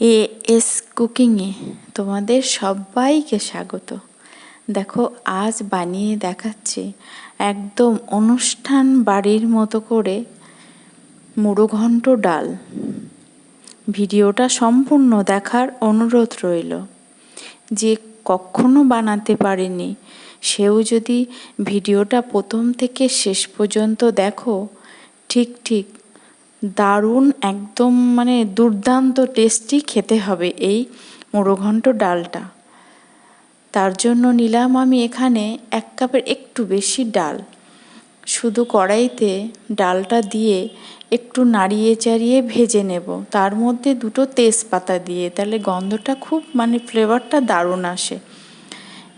A S কুকিংয়ে তোমাদের সবাইকে স্বাগত। দেখো, আজ বানিয়ে দেখাচ্ছি একদম অনুষ্ঠান বাড়ির মতো করে মুড়োঘণ্ট ডাল। ভিডিওটা সম্পূর্ণ দেখার অনুরোধ রইল। যে কখনো বানাতে পারেনি, সেও যদি ভিডিওটা প্রথম থেকে শেষ পর্যন্ত দেখো, ঠিক ঠিক দারুণ, একদম মানে দুর্দান্ত টেস্টি খেতে হবে এই মোড়োঘণ্ট ডালটা। তার জন্য নিলাম আমি এখানে এক কাপের একটু বেশি ডাল। শুধু কড়াইতে ডালটা দিয়ে একটু নাড়িয়ে চাড়িয়ে ভেজে নেব। তার মধ্যে দুটো তেজপাতা দিয়ে, তাহলে গন্ধটা খুব মানে ফ্লেভারটা দারুণ আসে।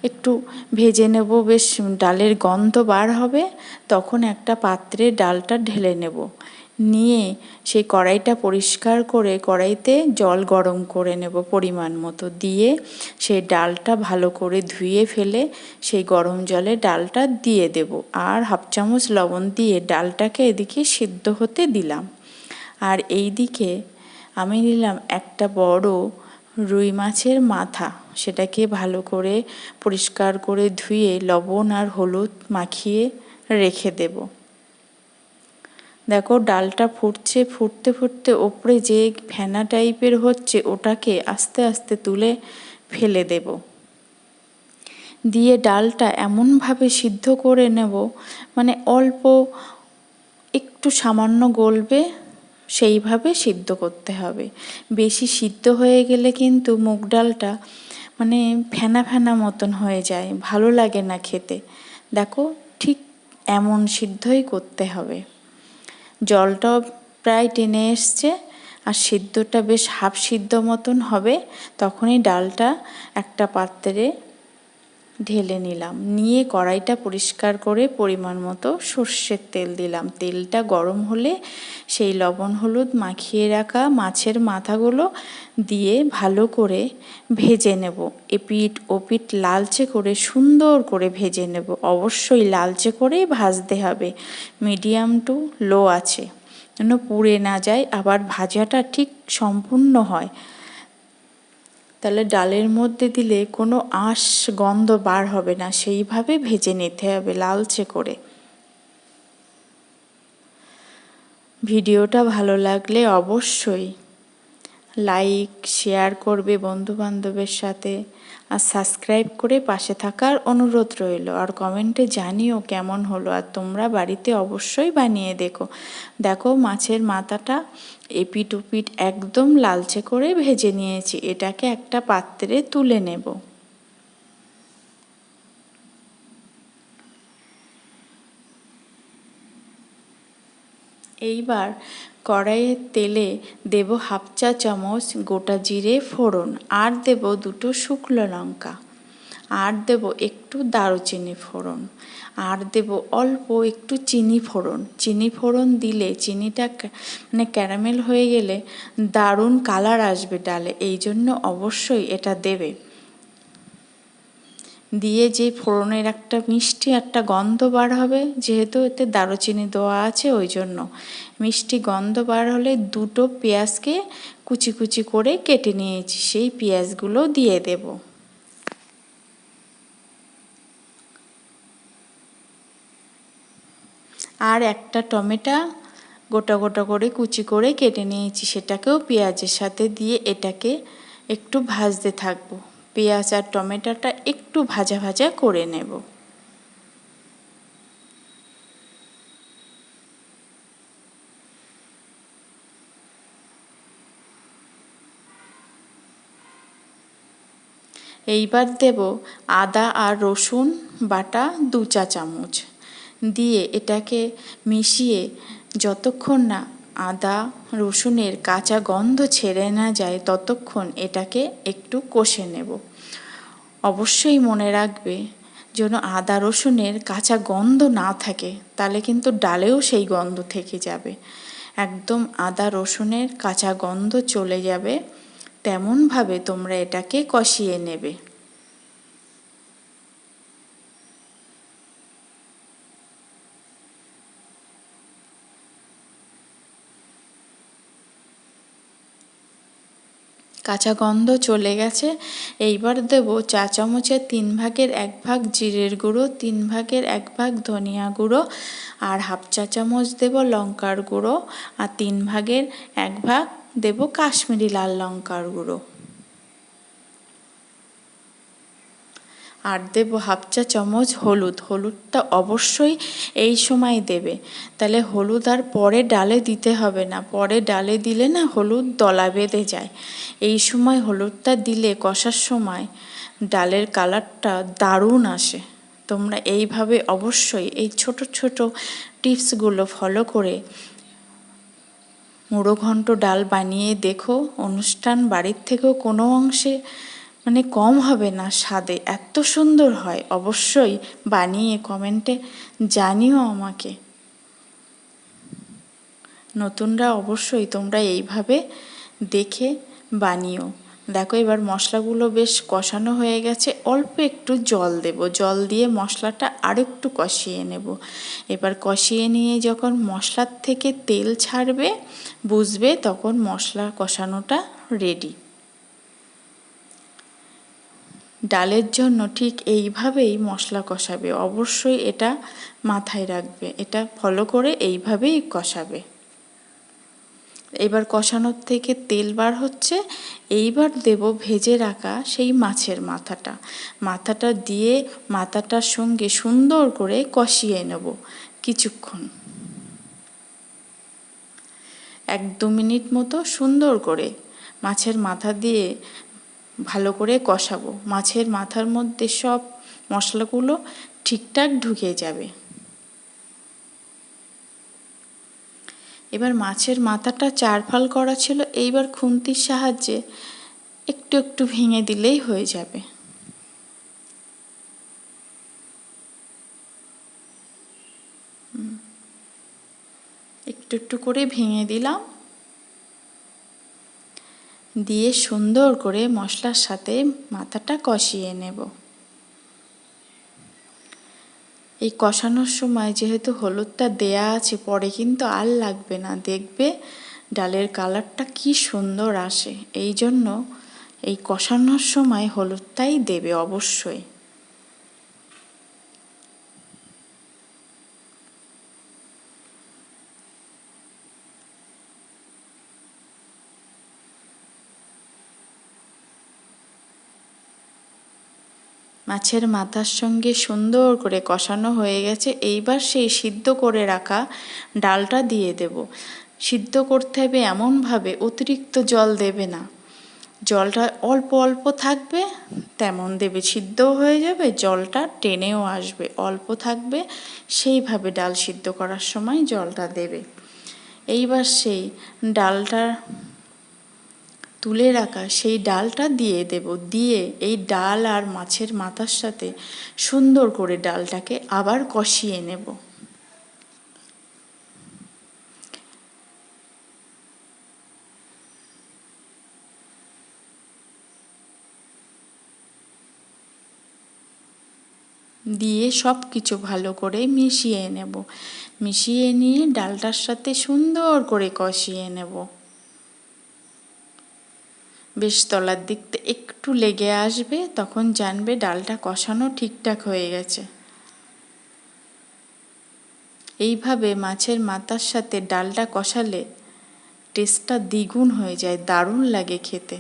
একটু ভেজে নেব, বেশ ডালের গন্ধ বার হবে, তখন একটা পাত্রে ডালটা ঢেলে নেব। নিয়ে সেই কড়াইটা পরিষ্কার করে কড়াইতে জল গরম করে নেব পরিমাণ মতো। দিয়ে সেই ডালটা ভালো করে ধুয়ে ফেলে সেই গরম জলে ডালটা দিয়ে দেব। আর হাফ চামচ লবণ দিয়ে ডালটাকে এদিকে সিদ্ধ হতে দিলাম। আর এই দিকে আমি নিলাম একটা বড় রুই মাছের মাথা। সেটাকে ভালো করে পরিষ্কার করে ধুয়ে লবণ আর হলুদ মাখিয়ে রেখে দেবো। দেখো, ডালটা ফুটছে, ফুটতে ফুটতে ওপরে যে ফেনা টাইপের হচ্ছে, ওটাকে আস্তে আস্তে তুলে ফেলে দেব। দিয়ে ডালটা এমনভাবে সিদ্ধ করে নেব মানে অল্প একটু সামান্য গলবে, সেইভাবে সিদ্ধ করতে হবে। বেশি সিদ্ধ হয়ে গেলে কিন্তু মুগ ডালটা মানে ফেনা ফেনা মতন হয়ে যায়, ভালো লাগে না খেতে। দেখো, ঠিক এমন সিদ্ধই করতে হবে। জলটাও প্রায় টেনে এসছে আর সিদ্ধটা বেশ হাফ সিদ্ধ মতন হবে। তখনই ডালটা একটা পাত্রে ঢেলে নিলাম। নিয়ে কড়াইটা পরিষ্কার করে পরিমাণ মতো সর্ষের তেল দিলাম। তেলটা গরম হলে সেই লবণ, হলুদ মাখিয়ে রাখা মাছের মাথাগুলো দিয়ে ভালো করে ভেজে নেব। এপিট ওপিট লালচে করে, সুন্দর করে ভেজে নেব। অবশ্যই লালচে করেই ভাজতে হবে। মিডিয়াম টু লো আছে। যেন পুড়ে না যায়, আবার ভাজাটা ঠিক সম্পূর্ণ হয়। তাহলে ডালের মধ্যে দিলে কোনো আঁশ গন্ধ বার হবে না। সেইভাবে ভেজে নিতে হবে লালচে করে। ভিডিওটা ভালো লাগলে অবশ্যই লাইক শেয়ার করবে বন্ধুবান্ধবের সাথে আর সাবস্ক্রাইব করে পাশে থাকার অনুরোধ রইল। আর কমেন্টে জানিও কেমন হলো আর তোমরা বাড়িতে অবশ্যই বানিয়ে দেখো। দেখো, মাছের মাথাটা এপিট উপিট একদম লালচে করে ভেজে নিয়েছি। এটাকে একটা পাত্রে তুলে নেব। এইবার কড়াইয়ের তেলে দেব হাফ চা চামচ গোটা জিরে ফোড়ন, আর দেব দুটো শুকনো লঙ্কা, আর দেব একটু দারুচিনি ফোড়ন, আর দেব অল্প একটু চিনি ফোড়ন। চিনি ফোড়ন দিলে চিনিটা মানে ক্যারামেল হয়ে গেলে দারুণ কালার আসবে ডালে এই জন্য অবশ্যই এটা দেবে। দিয়ে যে ফোড়নের একটা মিষ্টি, একটা গন্ধ বার হবে, যেহেতু এতে দারুচিনি দেওয়া আছে, ওই জন্য। মিষ্টি গন্ধ বার হলে দুটো পেঁয়াজকে কুচি কুচি করে কেটে নিয়েছি, সেই পেঁয়াজগুলো দিয়ে দেব। আর একটা টমেটো গোটা গোটা করে কুচি করে কেটে নিয়েছি, সেটাকেও পেঁয়াজের সাথে দিয়ে এটাকে একটু ভাজতে থাকব। পেঁয়াজ আর টমেটোটা একটু ভাজা ভাজা করে নেব। এইবার দেব আদা আর রসুন বাটা দু চা চামচ। দিয়ে এটাকে মিশিয়ে যতক্ষণ না আদা, রসুনের কাঁচা গন্ধ ছেড়ে না যায় ততক্ষণ এটাকে একটু কষে নেব। অবশ্যই মনে রাখবে, যেন আদা, রসুনের কাঁচা গন্ধ না থাকে, তাহলে কিন্তু ডালেও সেই গন্ধ থেকে যাবে। একদম আদা, রসুনের কাঁচা গন্ধ চলে যাবে, তেমনভাবে তোমরা এটাকে কষিয়ে নেবে। কাঁচা গন্ধ চলে গেছে। এইবার দেব চা চামচের তিন ভাগের এক ভাগ জিরের গুঁড়ো, তিন ভাগের এক ভাগ ধনিয়া গুঁড়ো আর হাফ চা চামচ দেব লঙ্কার গুঁড়ো। আর তিন ভাগের এক ভাগ দেব কাশ্মীরি লাল লঙ্কার গুঁড়ো। আর দেবো হাফ চা চামচ হলুদ, হলুদটা অবশ্যই এই সময় দেবে। তাহলে হলুদ আর পরে ডালে দিতে হবে না, পরে ডালে দিলে না হলুদ দলা বেঁধে যায়। এই সময় হলুদটা দিলে কষার সময় ডালের কালারটা দারুণ আসে। তোমরা এইভাবে অবশ্যই এই ছোট ছোট টিপসগুলো ফলো করে মুড়ো ঘন্ট ডাল বানিয়ে দেখো। অনুষ্ঠান বাড়ির থেকেও কোনো অংশে মানে কম হবে না, স্বাদে এত সুন্দর হয়। অবশ্যই বানিয়ে কমেন্টে জানিও আমাকে। নতুনরা অবশ্যই তোমরা এইভাবে দেখে বানিও। দেখো এবার মশলাগুলো বেশ কষানো হয়ে গেছে। অল্প একটু জল দেব। জল দিয়ে মশলাটা আর একটু কষিয়ে নেব। এবার কষিয়ে নিয়ে যখন মশলার থেকে তেল ছাড়বে, বুঝবে তখন মশলা কষানোটা রেডি ডালের জন্য ঠিক এইভাবেই মশলা কষাবে। অবশ্যই এটা মাথায় রাখবে। এটা ফলো করে এইভাবেই কষাবে। এবার কষানোর থেকে তেল বার হচ্ছে। এইবার দেব ভেজে রাখা সেই মাছের মাথাটা। মাথাটা দিয়ে মাথাটার সঙ্গে সুন্দর করে কষিয়ে নেব কিছুক্ষণ। এক দু মিনিট মতো সুন্দর করে মাছের মাথা দিয়ে ভালো করে কষাবো। মাছের মাথার মধ্যে সব মশলাগুলো ঠিকঠাক ঢুকে যাবে। এবার মাছের মাথাটা চার ফাল করা ছিল, এইবার খুন্তির সাহায্যে একটু একটু ভেঙে দিলেই হয়ে যাবে। একটু একটু করে ভেঙে দিলাম। দিয়ে সুন্দর করে মশলার সাথে মাথাটা কষিয়ে নেব। এই কষানোর সময় যেহেতু হলুদটা দেয়া আছে, পরে কিন্তু আর লাগবে না। দেখবে ডালের কালারটা কি সুন্দর আসে। এই জন্য এই কষানোর সময় হলুদটাই দেবে অবশ্যই। মাছের মাথার সঙ্গে সুন্দর করে কষানো হয়ে গেছে। এইবার সেই সিদ্ধ করে রাখা ডালটা দিয়ে দেব। সিদ্ধ করতে হবে এমনভাবে, অতিরিক্ত জল দেবে না। জলটা অল্প অল্প থাকবে, তেমন দেবে। সিদ্ধও হয়ে যাবে, জলটা টেনেও আসবে। অল্প থাকবে, সেইভাবে ডাল সিদ্ধ করার সময় জলটা দেবে। এইবার সেই ডালটা তুলে রাখা সেই ডালটা দিয়ে দেব। দিয়ে এই ডাল আর মাছের মাথার সাথে সুন্দর করে ডালটাকে আবার কষিয়ে নেব। দিয়ে সব কিছু ভালো করে মিশিয়ে নেব। মিশিয়ে নিয়ে ডালটার সাথে সুন্দর করে কষিয়ে নেব। বেশ তলার দিকতে একটু লেগে আসবে, তখন জানবে ডালটা কষানো ঠিকঠাক হয়ে গেছে। এইভাবে মাছের মাথার সাথে ডালটা কষালে টেস্টটা দ্বিগুণ হয়ে যায়, দারুণ লাগে খেতে।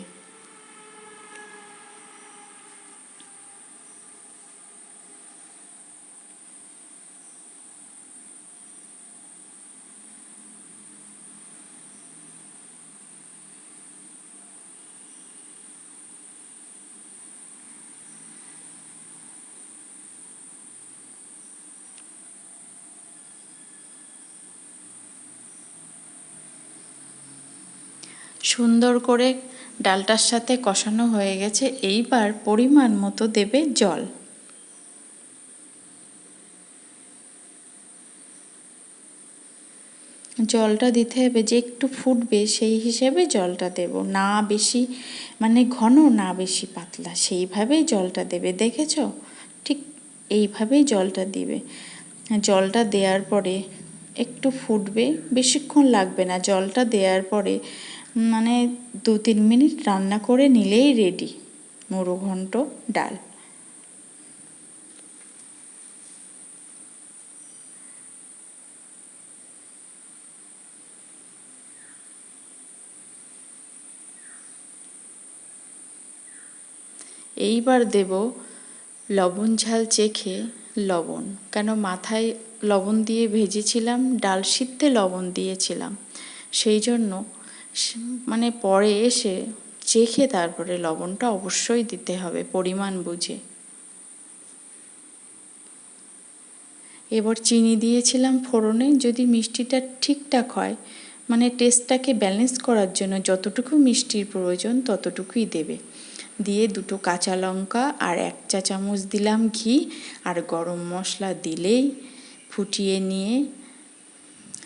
সুন্দর করে ডালটার সাথে কষানো হয়ে গেছে। এইবার পরিমাণ মতো দেবে জল। জলটা দিতে হবে, যে একটু ফুটবে সেই হিসেবে জলটা দেব। না বেশি মানে ঘন না বেশি পাতলা, সেইভাবেই জলটা দেবে, দেখেছ? ঠিক এইভাবেই জলটা দিবে। জলটা দেওয়ার পরে একটু ফুটবে, বেশিক্ষণ লাগবে না। জলটা দেওয়ার পরে মানে দু তিন মিনিট রান্না করে নিলেই রেডি মুড়ো ঘন্ট, ডাল। এইবার দেব লবণ ঝাল চেখে লবণ। কেন মাথায় লবণ দিয়ে ভেজেছিলাম, ডাল সিদ্ধে লবণ দিয়েছিলাম। সেই জন্য মানে পরে এসে চেখে তারপরে লবণটা অবশ্যই দিতে হবে, পরিমাণ বুঝে। এবার চিনি দিয়েছিলাম ফোড়নে, যদি মিষ্টিটা ঠিকঠাক হয় মানে টেস্টটাকে ব্যালেন্স করার জন্য যতটুকু মিষ্টির প্রয়োজন ততটুকুই দেবে। দিয়ে দুটো কাঁচা লঙ্কা আর এক চা চামচ দিলাম ঘি, আর গরম মশলা দিলেই ফুটিয়ে নিয়ে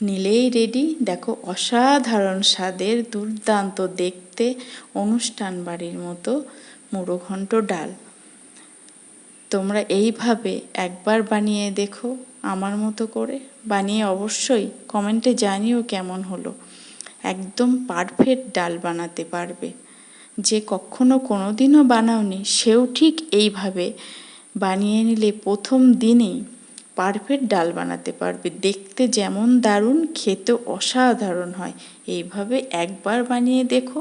নিলেই রেডি। দেখো, অসাধারণ স্বাদের দুর্দান্ত দেখতে অনুষ্ঠান বাড়ির মতো মুড়ো ডাল। তোমরা এইভাবে একবার বানিয়ে দেখো আমার মতো করে। বানিয়ে অবশ্যই কমেন্টে জানিও কেমন হলো। একদম পারফেক্ট ডাল বানাতে পারবে। যে কখনো কোনো দিনও বানাওনি, সেও ঠিক এইভাবে বানিয়ে নিলে প্রথম দিনেই পারফেক্ট ডাল বানাতে পারবে। দেখতে যেমন দারুণ খেতে অসাধারণ হয়। এইভাবে একবার বানিয়ে দেখো।